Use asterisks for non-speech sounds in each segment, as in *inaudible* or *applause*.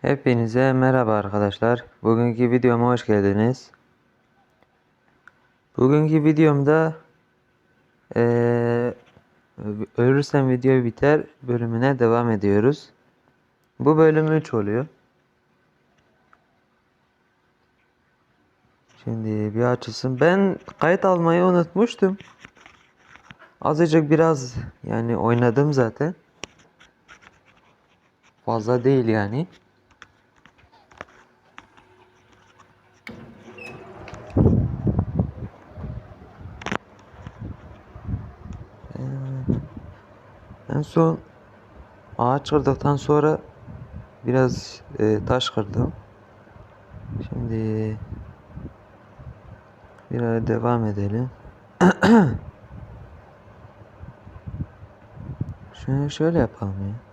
Hepinize merhaba arkadaşlar. Bugünkü videoma hoş geldiniz. Bugünkü videomda eee ölürsem video biter bölümüne devam ediyoruz. Bu bölüm 3 oluyor. Şimdi bir açılsın. Ben kayıt almayı unutmuştum. Azıcık biraz yani oynadım zaten. Fazla değil yani. En son ağaç kırdıktan sonra biraz e, taş kırdım. Şimdi biraz devam edelim. *clears throat* Şunu şöyle yapalım ya.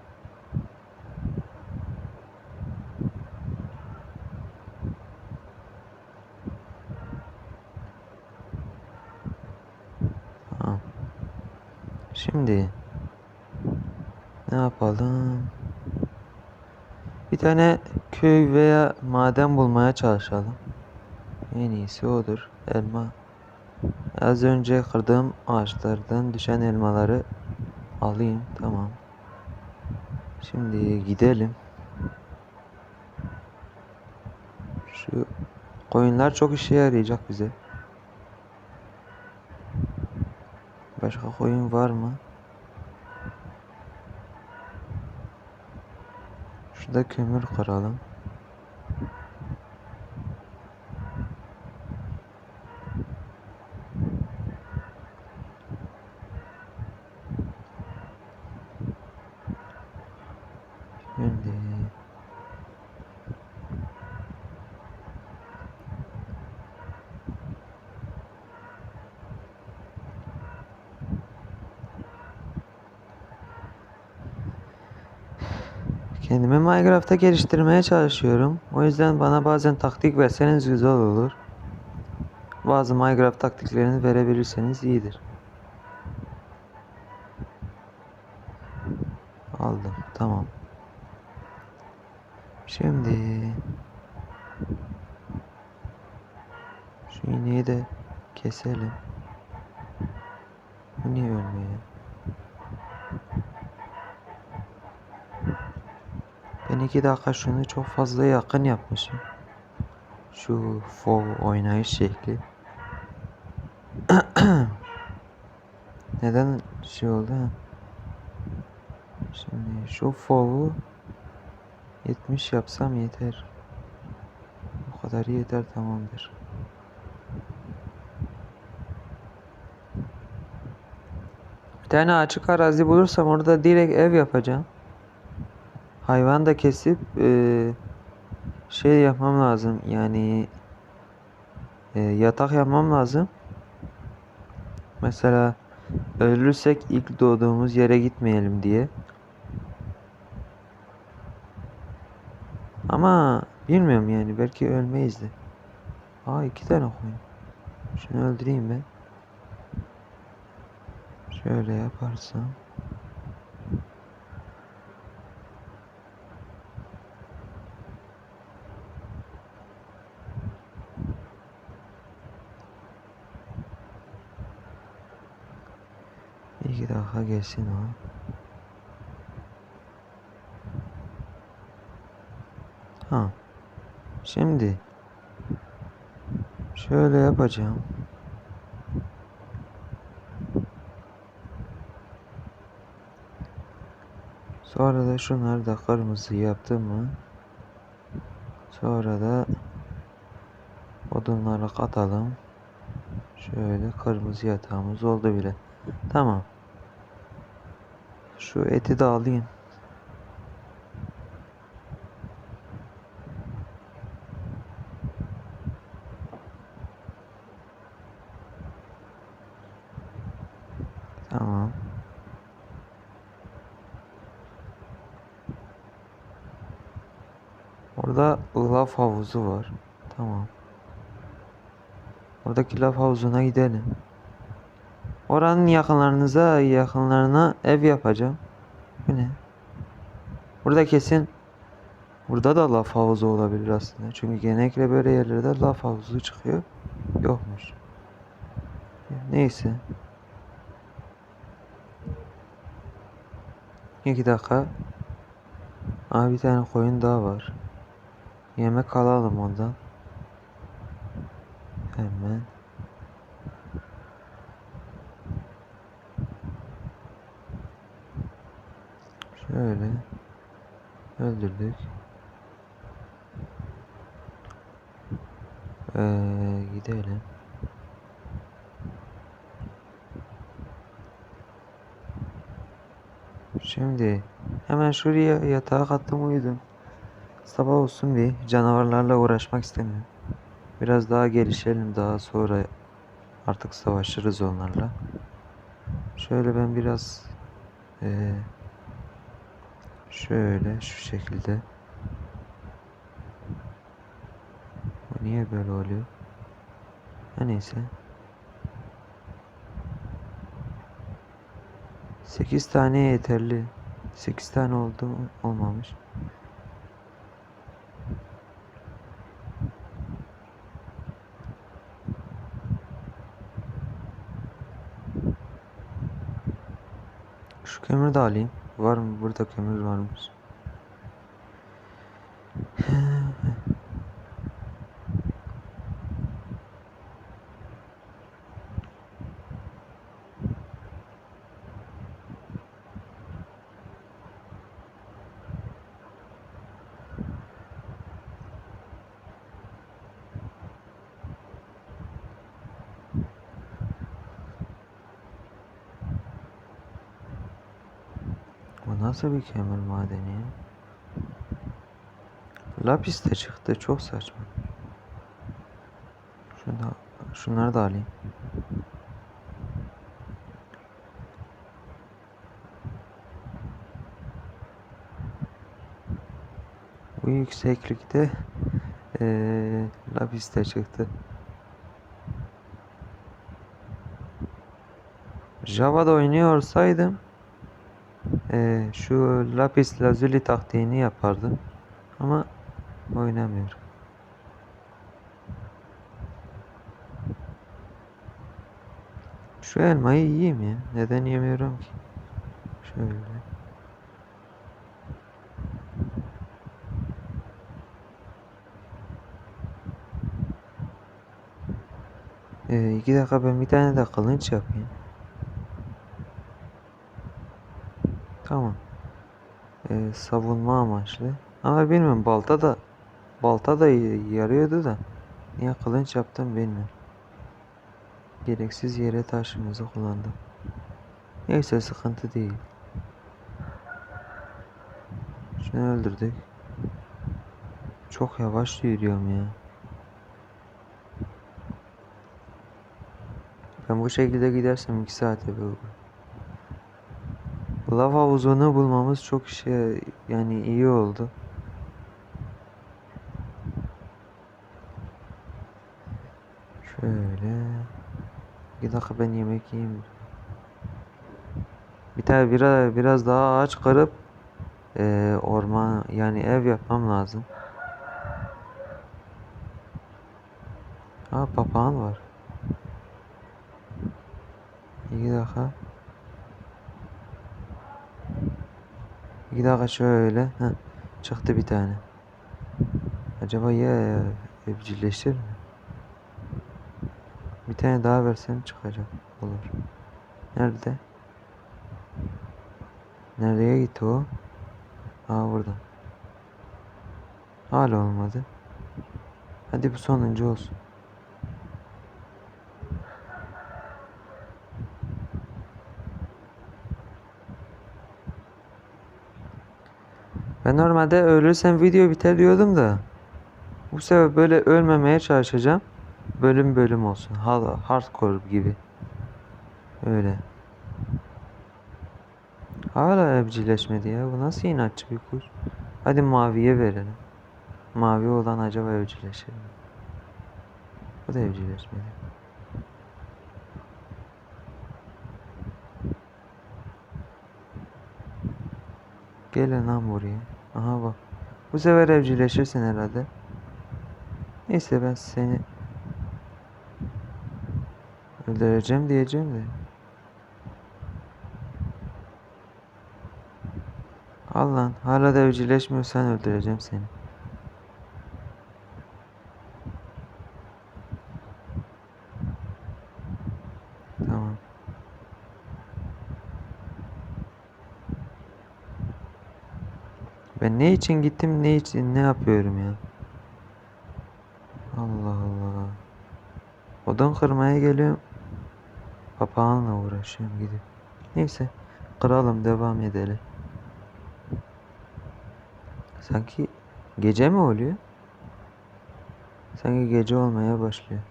Şimdi ne yapalım? Bir tane köy veya maden bulmaya çalışalım. En iyisi odur. Elma. Az önce kırdığım ağaçlardan düşen elmaları alayım. Tamam. Şimdi gidelim. Şu koyunlar çok işe yarayacak bize. Başka koyun var mı? Şurada kömür kıralım. Şimdi Kendimi Minecraft'ta geliştirmeye çalışıyorum. O yüzden bana bazen taktik verseniz güzel olur. Bazı Minecraft taktiklerini verebilirseniz iyidir. Aldım. Tamam. Şimdi şu ineği de keselim. Bu niye ölmüyor? Ben iki dakika şunu çok fazla yakın yapmışım. Şu fo oynayış şekli. *clears throat* Neden şey oldu? Şimdi şu fovu 70 yapsam yeter. Bu kadar yeter tamamdır. Bir tane açık arazi bulursam orada direkt ev yapacağım. Hayvan da kesip eee, şey yapmam lazım yani eee, yatak yapmam lazım. Mesela ölürsek ilk doğduğumuz yere gitmeyelim diye. Ama bilmiyorum yani belki ölmeyiz de. Aa iki tane koyun. Şunu öldüreyim ben. Şöyle yaparsam. İki dakika gelsin o. Ha. Şimdi şöyle yapacağım. Sonra da şunları da kırmızı yaptım mı? Sonra da odunları katalım. Şöyle kırmızı yatağımız oldu bile. Tamam. Şu eti de alayım. Tamam. Orada lav havuzu var. Tamam. Oradaki lav havuzuna gidelim. Oranın yakınlarınıza yakınlarına ev yapacağım. Burada kesin Burada da laf havuzu olabilir aslında. Çünkü genellikle böyle yerlerde laf havuzu çıkıyor. Yokmuş. Neyse. İki dakika. Aa bir tane koyun daha var. Yemek alalım ondan. Hemen. Şöyle. Öldürdük. Ee, gidelim. Şimdi hemen şuraya yatağa kattım uyudum. Sabah olsun bir canavarlarla uğraşmak istemiyorum. Biraz daha gelişelim daha sonra artık savaşırız onlarla. Şöyle ben biraz eee, şöyle şu şekilde. Bu niye böyle oluyor? Ha neyse. 8 tane yeterli. 8 tane oldu? Olmamış. Şu kömürü de alayım. Var mı? Burada kömür varmış. Nasıl bir kömür madeni ya? Lapis de çıktı. Çok saçma. Şunu da, şunları da alayım. Bu yükseklikte eee lapis de çıktı. Java'da oynuyor eee, şu lapis lazuli taktiğini yapardım. Ama oynamıyorum. Şu elmayı yiyeyim ya. Neden yemiyorum ki? Şöyle. Ee, iki dakika ben bir tane de kılınç yapayım. Tamam. Ee, savunma amaçlı. Ama bilmiyorum balta da balta da yarıyordu da. Niye kılınç yaptım bilmiyorum. Gereksiz yere taşımızı kullandım. Neyse sıkıntı değil. Şunu öldürdük. Çok yavaş yürüyorum ya. Ben bu şekilde gidersem 2 saate bulur. Lav havuzunu bulmamız çok işe yani iyi oldu. Şöyle. Bir dakika ben yemek yiyeyim. Bir tane biraz biraz daha ağaç kırıp eee, orman yani ev yapmam lazım. Ha papağan var. İki dakika. İki dakika şöyle. Heh, çıktı bir tane. Acaba ya evcilleşir mi? Bir tane daha versem çıkacak. Olur. Nerede? Nereye gitti o? Aa burada. Hala olmadı. Hadi bu sonuncu olsun. Ben normalde ölürsem video biter diyordum da. Bu sefer böyle ölmemeye çalışacağım. Bölüm bölüm olsun. Hard- Hardcore gibi. Öyle. Hala evcilleşmedi ya. Bu nasıl inatçı bir kuş? Hadi maviye verelim. Mavi olan acaba evcilleşir mi? Bu da evcilleşmedi. Gelin lan buraya. Aha bak. Bu sefer evcilleşirsin herhalde. Neyse ben seni öldüreceğim diyeceğim de. Al lan hala da evcilleşmiyorsan öldüreceğim seni. Tamam. Ben ne için gittim ne için ne yapıyorum ya? Allah Allah. Odun kırmaya geliyorum. Papağanla uğraşıyorum gidip. Neyse. Kıralım devam edelim. Sanki gece mi oluyor? Sanki gece olmaya başlıyor.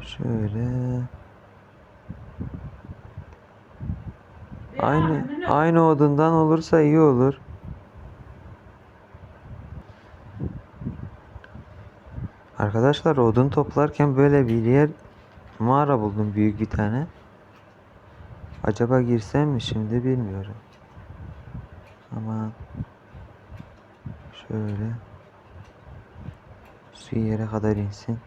Şöyle. Aynı aynı odundan olursa iyi olur. Arkadaşlar odun toplarken böyle bir yer mağara buldum büyük bir tane. Acaba girsem mi şimdi bilmiyorum. Ama şöyle su yere kadar insin.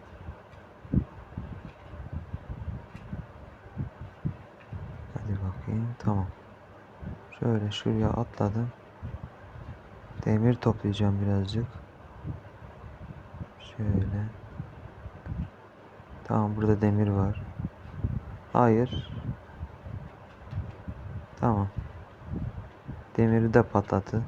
Hadi bakayım tamam. Şöyle şuraya atladım. Demir toplayacağım birazcık. Şöyle. Tamam burada demir var. Hayır. Tamam. Demiri de patlattı.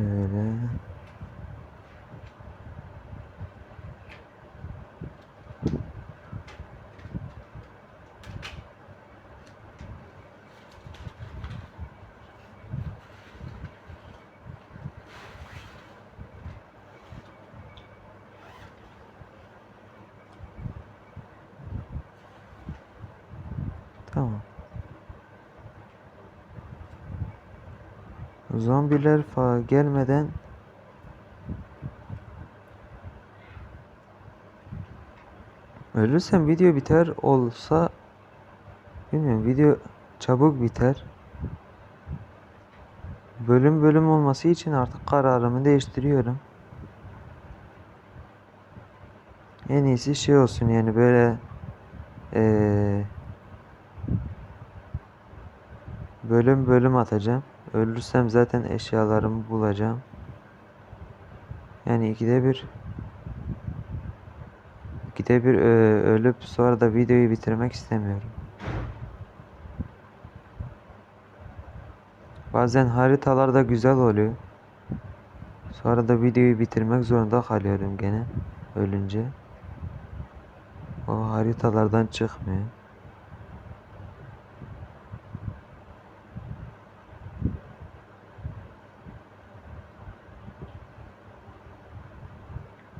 Eh, eh. Zombiler fa gelmeden Ölürsem video biter olsa bilmiyorum video çabuk biter. Bölüm bölüm olması için artık kararımı değiştiriyorum. En iyisi şey olsun yani böyle eee bölüm bölüm atacağım. Ölürsem zaten eşyalarımı bulacağım. Yani ikide bir ikide bir e, ölüp sonra da videoyu bitirmek istemiyorum. Bazen haritalar da güzel oluyor. Sonra da videoyu bitirmek zorunda kalıyorum gene ölünce. O haritalardan çıkmıyor.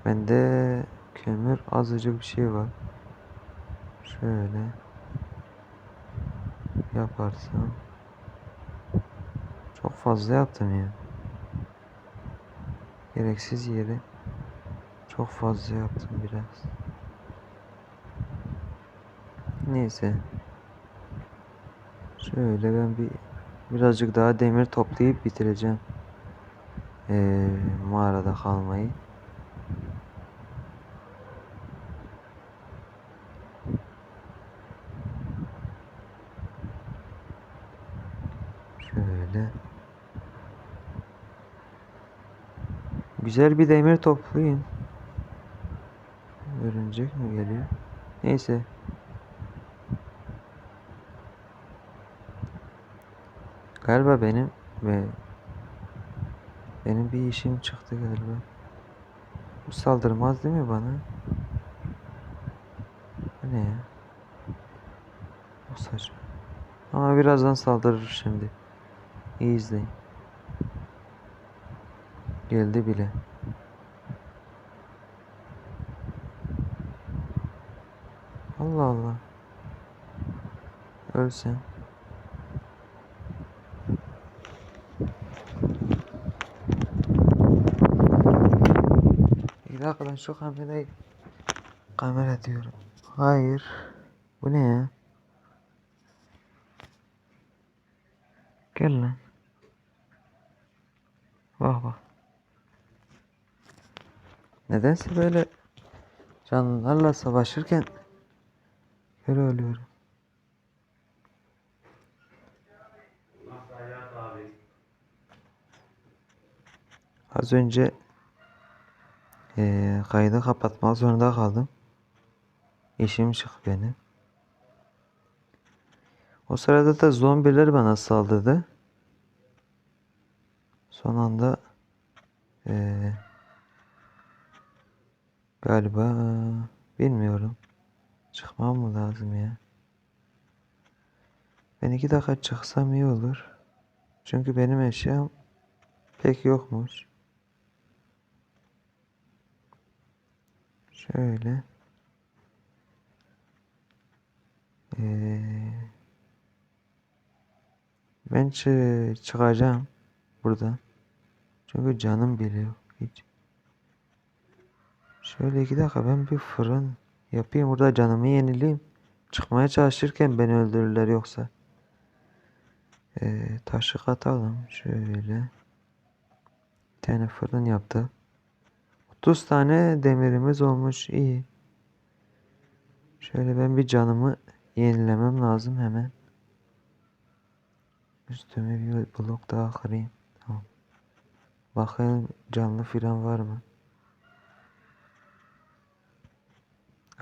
Bende kömür azıcık bir şey var. Şöyle yaparsam çok fazla yaptım ya. Gereksiz yere çok fazla yaptım biraz. Neyse. Şöyle ben bir birazcık daha demir toplayıp bitireceğim. Ee, mağarada kalmayı. Şöyle. Güzel bir demir toplayayım. Örümcek mi geliyor? Neyse. Galiba benim ve benim bir işim çıktı galiba. Bu saldırmaz değil mi bana? Bu ne ya? Bu saçma. Ama birazdan saldırır şimdi. İyi izleyin. Geldi bile. Allah Allah. Ölsem. Bir dakika ben şu kamerayı kamera diyorum. Hayır. Bu ne ya? Gel lan. Bak bak. Nedense böyle canlılarla savaşırken böyle ölüyorum. Az önce eee kaydı kapatmak zorunda kaldım. İşim çıktı benim. O sırada da zombiler bana saldırdı. Son anda eee, galiba bilmiyorum. Çıkmam mı lazım ya? Ben iki dakika çıksam iyi olur. Çünkü benim eşyam pek yokmuş. Şöyle. Eee, ben çı- çıkacağım buradan. Çünkü canım bile yok hiç. Şöyle iki dakika ben bir fırın yapayım burada canımı yenileyim. Çıkmaya çalışırken beni öldürürler yoksa. Eee taşı katalım şöyle. Bir tane fırın yaptık. 30 tane demirimiz olmuş iyi. Şöyle ben bir canımı yenilemem lazım hemen. Üstüme bir blok daha kırayım. Bakayım canlı filan var mı?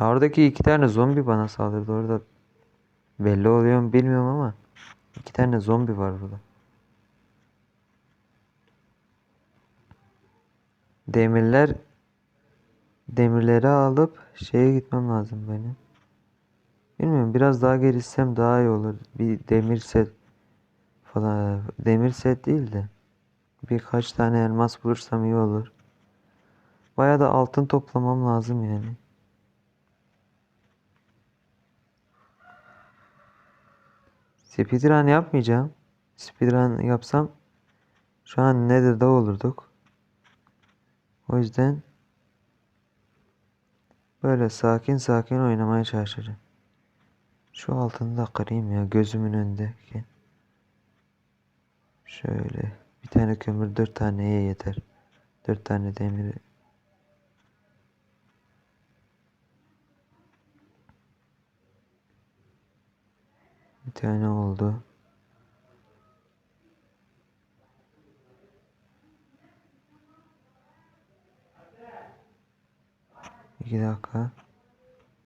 Oradaki iki tane zombi bana saldırdı. Orada belli oluyor mu bilmiyorum ama iki tane zombi var burada. Demirler demirleri alıp şeye gitmem lazım benim. Bilmiyorum biraz daha gelişsem daha iyi olur. Bir demir set falan demir set değil de birkaç tane elmas bulursam iyi olur. Baya da altın toplamam lazım yani. Speedrun yapmayacağım. Speedrun yapsam şu an Nether'da olurduk. O yüzden böyle sakin sakin oynamaya çalışacağım. Şu altını da kırayım ya gözümün önündeyken. Şöyle bir tane kömür dört taneye yeter. Dört tane demiri. Bir tane oldu. İki dakika.